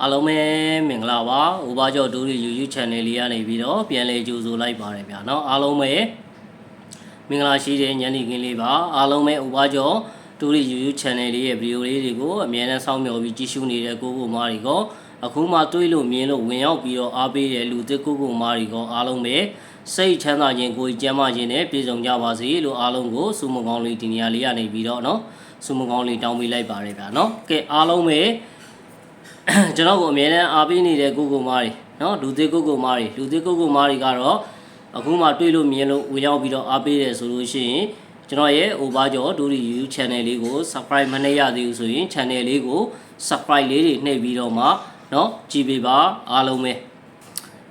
အားလုံးပဲမင်္ဂလာပါ။ဦးပါကျော်ဒူရီ YouTube Channel လေးကနေပြီးတော့ပြန်လည်ကြိုဆိုလိုက်ပါတယ်ဗျာ။နော်အားလုံးပဲမင်္ဂလာရှိတဲ့ညနေခင်းလေးပါ။အားလုံးပဲဦးပါကျော်ဒူရီ YouTube Channel လေးရဲ့ဗီဒီယိုလေးတွေကိုအမြဲတမ်းစောင့်မျှော်ပြီးကြည့်ရှုနေတဲ့ကိုကိုမားတွေကအခုမှတွေးလို့မြင်လို့ဝင်ရောက်ပြီးတော့အားပေးတဲ့လူသစ်ကိုကိုမားတွေကအားလုံးပဲစိတ်ချမ်းသာခြင်းကိုယ်ကျန်းမာခြင်းနဲ့ပြည့်စုံကြပါစေလို့အားလုံးကိုဆုမကောင်းလေးဒီနေရာလေးကနေပြီးတော့နော်ဆုမကောင်းလေးတောင်းပေးလိုက်ပါရတာနော်။ကဲအားလုံးပဲ ကျွန်တော်ကိုအမြဲတမ်းအားပေးနေတဲ့ကိုကိုမားတွေနော်လူသေးကိုကိုမားတွေလူသေးကိုကိုမားတွေကတော့အခုမှတွေ့လို့မြင်လို့ဝင်ရောက်ပြီးတော့အားပေးတယ်ဆိုလို့ရှိရင်ကျွန်တော်ရဲ့ over ကျော်ဒူရီ YouTube channel လေးကို subscribe မနှိပ်ရသေးဘူးဆိုရင် channel လေးကို subscribe လေးတွေနှိပ်ပြီးတော့မှเนาะကြည်ပေးပါအားလုံးပဲ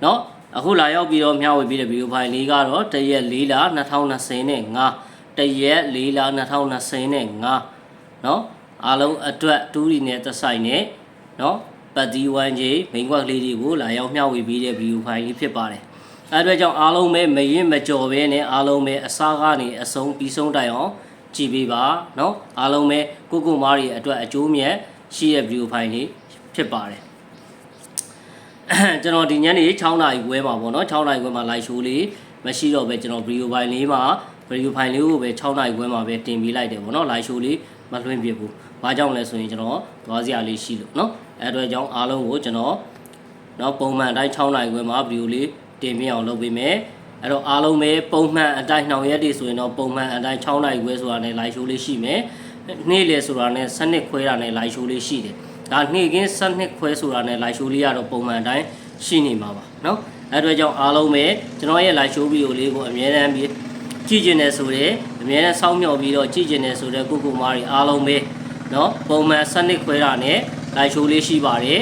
เนาะအခုလာရောက်ပြီးတော့မျှဝေပြီးတဲ့ဗီဒီယိုဖိုင်လေးကတော့တရက်၄လ2020နဲ့5တရက်၄လ2020နဲ့5เนาะအားလုံးအတွက်ဒူရီနဲ့သက်ဆိုင်နဲ့ နော်ပတ်တီဝမ်းကြီးမိန်ကွက်ကလေးတွေကိုလာရောက်မျှဝေပေးတဲ့ဗီဒီယိုဖိုင်လေးဖြစ်ပါတယ်အဲအတွက်ကြောင့်အားလုံးပဲမရင်မကြော်ပဲနဲ့အားလုံးပဲအစားကနေအဆုံးပြီးဆုံးတိုင်အောင်ကြည်ပေးပါနော်အားလုံးပဲကိုကိုမားတွေအတွက်အကျိုးမြတ်ရှိတဲ့ဗီဒီယိုဖိုင်လေးဖြစ်ပါတယ်ကျွန်တော်ဒီညနေ6နာရီခွဲမှာပေါ့နော်6နာရီခွဲမှာ live show လေးမရှိတော့ပဲကျွန်တော်ဗီဒီယိုဖိုင်လေးမှာဗီဒီယိုဖိုင်လေးကိုပဲ6နာရီခွဲမှာပဲတင်ပေးလိုက်တယ်ပေါ့နော် live show လေးမလွှင့်ပြဘူး။ ။ဘာကြောင့်လဲဆိုရင်ကျွန်တော်သွားစရာလေးရှိလို့နော်။အဲအတွက်ကြောင့်အားလုံးကိုကျွန်တော်နော်ပုံမှန်အတိုင်း6နိုင်ခွဲမှာဗီဒီယိုလေးတင်ပြအောင်လုပ်ပေးမယ်။အဲ့တော့အားလုံးပဲပုံမှန်အတိုင်းနှောင်ရက်တွေဆိုရင်တော့ပုံမှန်အတိုင်း6နိုင်ခွဲဆိုတာနဲ့ live show လေးရှိမယ်။နေ့လေဆိုတာနဲ့စနစ်ခွဲတာနဲ့ live show လေးရှိတယ်။ဒါနေ့ကင်းစနစ်ခွဲဆိုတာနဲ့ live show လေးကတော့ပုံမှန်အတိုင်းရှိနေမှာပါနော်။အဲ့အတွက်ကြောင့်အားလုံးပဲကျွန်တော်ရဲ့ live show ဗီဒီယိုလေးကိုအမြဲတမ်းပြီးကြည့်ကျင်နေဆိုတဲ့အများနဲ့စောင့်မျှော်ပြီးတော့ကြည့်ကျင်နေဆိုတဲ့ကိုကိုမားတွေအားလုံးပဲ เนาะပုံမှန်စနစ်ခွဲတာနဲ့ live show လေးရှိပါတယ်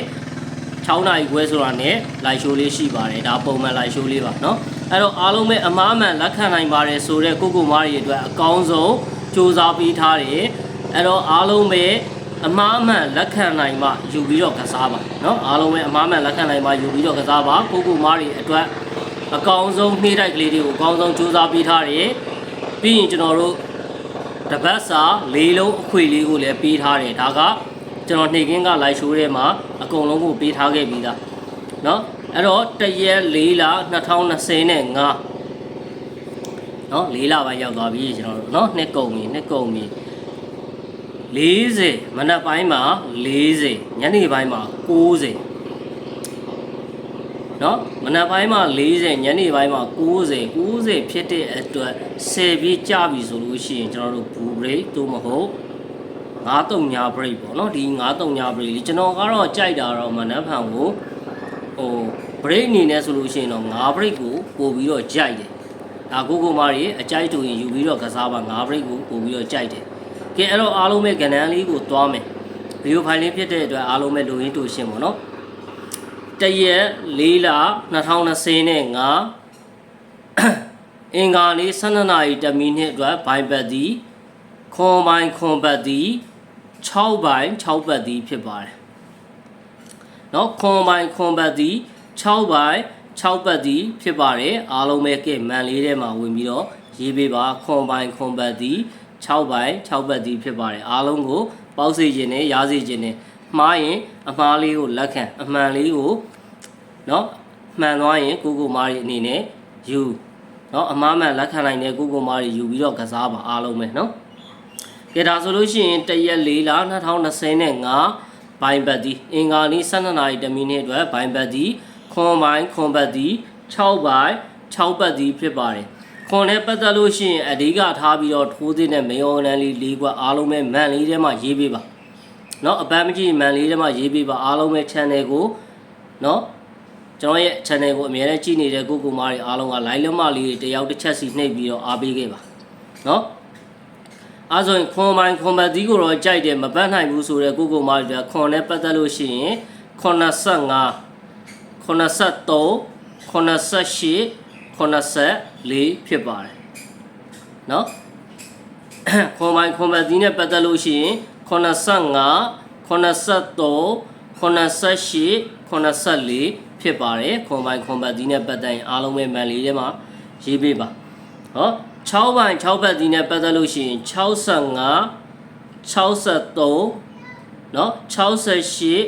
6နာရီခွဲဆိုတာနဲ့ live show လေးရှိပါတယ်ဒါပုံမှန် live show လေးပါเนาะအဲ့တော့အားလုံးပဲအမားမှန်လက်ခံနိုင်ပါတယ်ဆိုတဲ့ကိုကိုမားတွေအတွက်အကောင်းဆုံးစူးစမ်းပေးထားတယ်အဲ့တော့အားလုံးပဲအမားမှန်လက်ခံနိုင်မှယူပြီးတော့ကစားပါเนาะအားလုံးပဲအမားမှန်လက်ခံနိုင်မှယူပြီးတော့ကစားပါကိုကိုမားတွေအတွက်အကောင်းဆုံးနှိမ့်တိုက်ကလေးတွေကိုအကောင်းဆုံးစူးစမ်းပေးထားတယ်ပြီးရင်ကျွန်တော်တို့ တပတ်စာလေးလုံးအခွေလေးကိုလည်းပေးထားတယ်ဒါကကျွန်တော်နှိတ်ကင်းကလိုက်ရှိုးထဲမှာအကုန်လုံးကိုပေးထားခဲ့ပြီးသားเนาะအဲ့တော့တရက်၄လ2020နဲ့5เนาะ၄လပိုင်းရောက်သွားပြီကျွန်တော်တို့เนาะနှစ်ကုန်ပြီနှစ်ကုန်ပြီ40မနက်ပိုင်းမှာ40ညနေပိုင်းမှာ90 နော်မနက်ပိုင်းမှာ40ညနေပိုင်းမှာ90 90ဖြစ်တဲ့အတွက်10ပြေးကြပြီဆိုလို့ရှိရင်ကျွန်တော်တို့ဘူဘရိတ်သို့မဟုတ်9-3ညာ break ပေါ့နော်ဒီ9-3ညာ break လေးကျွန်တော်ကတော့ကြိုက်တာတော့မနက်ဖြန်ကိုဟို break အနေနဲ့ဆိုလို့ရှိရင်တော့9 break ကိုပို့ပြီးတော့ကြိုက်တယ်ဒါကိုကိုမားရေအကြိုက်တူရင်ယူပြီးတော့ကစားပါ9 break ကိုပို့ပြီးတော့ကြိုက်တယ်ကဲအဲ့တော့အားလုံးပဲကဏ္ဍလေးကိုသွားမယ်ဗီဒီယိုဖိုင်လေးဖြစ်တဲ့အတွက်အားလုံးပဲလိုရင်းတူရှင်းပါနော် တရက်၄လ2020နဲ့9အင်္ဂါနေ့12နာရီ10မိနစ်အတွက်ဘိုင်ဘတ်သည်ခွန်ပိုင်းခွန်ဘတ်သည်6ပိုင်း6ဘတ်သည်ဖြစ်ပါတယ်။နော်ခွန်ပိုင်းခွန်ဘတ်သည်6ပိုင်း6ဘတ်သည်ဖြစ်ပါတယ်အားလုံးပဲကဲမန်လေးထဲမှာဝင်ပြီးတော့ရေးပေးပါခွန်ပိုင်းခွန်ဘတ်သည်6ပိုင်း6ဘတ်သည်ဖြစ်ပါတယ်အားလုံးကိုပေါက်စေခြင်းနဲ့ရားစေခြင်းနဲ့ မှားရင်အမှားလေးကိုလက်ခံအမှန်လေးကိုเนาะမှန်သွားရင်ကိုကိုမားရီအနေနဲ့ယူเนาะအမှားမှန်လက်ခံနိုင်တဲ့ကိုကိုမားရီယူပြီးတော့ကစားပါအားလုံးပဲเนาะကဲဒါဆိုလို့ရှိရင်တရက်၄လ2025ဘိုင်ဘတ်ဒီအင်္ဂါနေ့12နာရီတမိနစ်အတွက်ဘိုင်ဘတ်ဒီခွန်ဘိုင်ခွန်ဘတ်ဒီ6ဘိုင်6ဘတ်ဒီဖြစ်ပါတယ်ခွန်နဲ့ပတ်သက်လို့ရှိရင်အဓိကထားပြီးတော့ထိုးသေးတဲ့မေယွန်နန်လေး၄ခွက်အားလုံးပဲမန်လေးထဲမှာရေးပေးပါ เนาะအပန်းမကြည့်မန်လေးထဲမှာရေးပေးပါအားလုံးပဲ channel ကိုเนาะကျွန်တော်ရဲ့ channel ကိုအများနဲ့ကြည့်နေတဲ့ကိုကိုမားတွေအားလုံးက line လက်မလေးတွေတယောက်တစ်ချက်စီနှိပ်ပြီးတော့အားပေးခဲ့ပါเนาะအဲဆိုရင်ခွန်မိုင်ခွန်ဘတ်ဒီကိုတော့ကြိုက်တယ်မပတ်နိုင်ဘူးဆိုတော့ကိုကိုမားတွေခွန်နဲ့ပတ်သက်လို့ရှိရင်85 83 88 84ဖြစ်ပါတယ်เนาะခွန်မိုင်ခွန်ဘတ်ဒီနဲ့ပတ်သက်လို့ရှိရင် 85 83 88 84ဖြစ်ပါတယ်ခွန်ပိုင်ခွန်ဘတ်ဒီနဲ့ပတ်သက်ရင်အားလုံးပဲမန်လေးထဲမှာရေးပေးပါဟော6ပိုင်6ဘတ်ဒီနဲ့ပတ်သက်လို့ရှိရင်65 63เนาะ68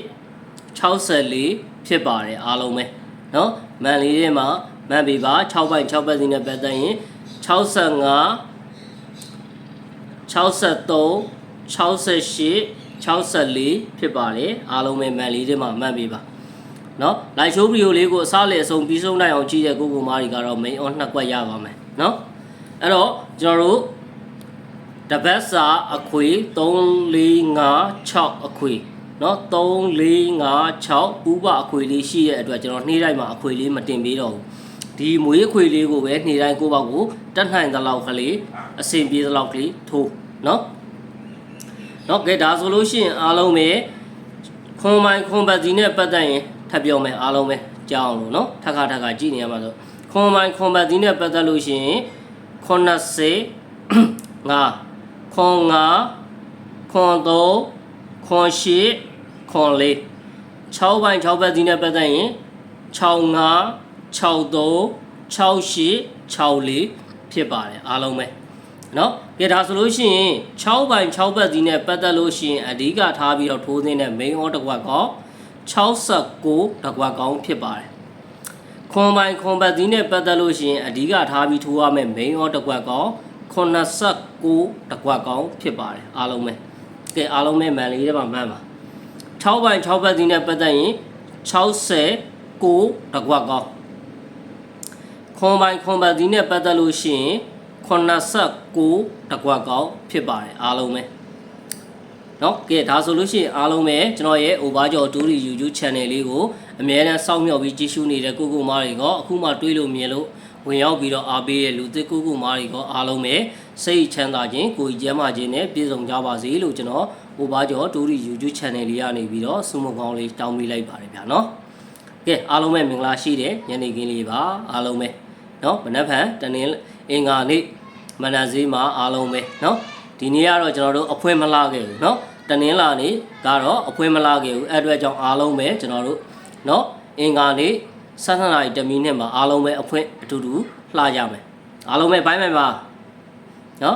64ဖြစ်ပါတယ်အားလုံးပဲเนาะမန်လေးတွေမှာမန်ပြီပါ6ပိုင်း6ပတ်စီနဲ့ပတ်သက်ရင်65 63 68 64ဖြစ်ပါတယ်အားလုံးပဲမန်လေးတွေမှာမှတ်ပေးပါနော် live show video လေးကိုအစားလေအဆုံးပြီးဆုံးနိုင်အောင်ကြည့်တဲ့ကိုကိုမားတွေကတော့ main on နှစ်ကွက်ရပါမယ်နော်အဲ့တော့ကျွန်တော်တို့တပတ်စာအခွေ3456အခွေနော်3456ပူပအခွေလေးရှိတဲ့အတွက်ကျွန်တော်နှေးတိုင်းမှာအခွေလေးမတင်ပေးတော့ဘူးဒီမွေးအခွေလေးကိုပဲနှေးတိုင်းကိုပေါ့ကိုတတ်နိုင်သလောက်ကလေးအဆင်ပြေသလောက်ကလေးထိုးနော် เนาะကဲဒါဆိုလို့ရှိရင်အားလုံးပဲခွန်မိုင်ခွန်ပတ်စီနဲ့ပတ်သက်ရင်ထပ်ပြောမယ်အားလုံးပဲကြောင်းလို့เนาะထပ်ခါထပ်ခါကြည့်နေရမှာဆိုခွန်မိုင်ခွန်ပတ်စီနဲ့ပတ်သက်လို့ရှိရင်90 5ခွန်5ခွန်3ခွန်8ခွန်4 6ပိုင်း6ပတ်စီနဲ့ပတ်သက်ရင်65 63 68 64ဖြစ်ပါတယ်အားလုံးပဲ နော်ကြဒါဆိုလို့ရှိရင်6ပိုင်း6ဘက်စီနဲ့ပတ်သက်လို့ရှိရင်အဓိကထားပြီးတော့ထိုးသင်းတဲ့ main order တစ်ကွက်ကော69တစ်ကွက်ကောင်းဖြစ်ပါတယ်ခွန်ပိုင်းခွန်ဘက်စီနဲ့ပတ်သက်လို့ရှိရင်အဓိကထားပြီးထိုးရမယ့် main order တစ်ကွက်ကော89တစ်ကွက်ကောင်းဖြစ်ပါတယ်အားလုံးပဲကဲအားလုံးပဲမန်လေးတွေပါမှန်ပါ6ပိုင်း6ဘက်စီနဲ့ပတ်သက်ရင်69တစ်ကွက်ကောင်းခွန်ပိုင်းခွန်ဘက်စီနဲ့ပတ်သက်လို့ရှိရင် 89တကွက်ကောက်ဖြစ်ပါတယ်အားလုံးပဲเนาะကဲဒါဆိုလို့ရှိရင်အားလုံးပဲကျွန်တော်ရဲ့ over ကျော်2 D YouTube channel လေးကိုအမြဲတမ်းစောင့်မျှော်ပြီးကြည့်ရှုနေတဲ့ကိုကိုမားတွေကအခုမှတွေးလို့မြင်လို့ဝင်ရောက်ပြီးတော့အားပေးတဲ့လူသစ်ကိုကိုမားတွေကအားလုံးပဲစိတ်ချမ်းသာခြင်းကိုယ်ကြီးကျန်းမာခြင်းနဲ့ပြည့်စုံကြပါစေလို့ကျွန်တော် over ကျော်2 D YouTube channel လေးကနေပြီးတော့ဆုမကောင်းလေးတောင်းပေးလိုက်ပါတယ်ဗျာเนาะကဲအားလုံးပဲမင်္ဂလာရှိတဲ့ညနေခင်းလေးပါအားလုံးပဲเนาะမနက်ဖြန်တနင်္လာ အင်္ဂါနေ့မနက်ဈေးမှာအားလုံးပဲเนาะဒီနေ့ကတော့ကျွန်တော်တို့အဖွဲမလာခဲ့ဘူးเนาะတနင်္လာနေ့ကတော့အဖွဲမလာခဲ့ဘူးအဲ့အတွက်ကြောင့်အားလုံးပဲကျွန်တော်တို့เนาะအင်္ဂါနေ့7နာရီတမီနှစ်မှာအားလုံးပဲအဖွဲအတူတူလှကြမယ်အားလုံးပဲဘိုင်းမယ်ပါเนาะ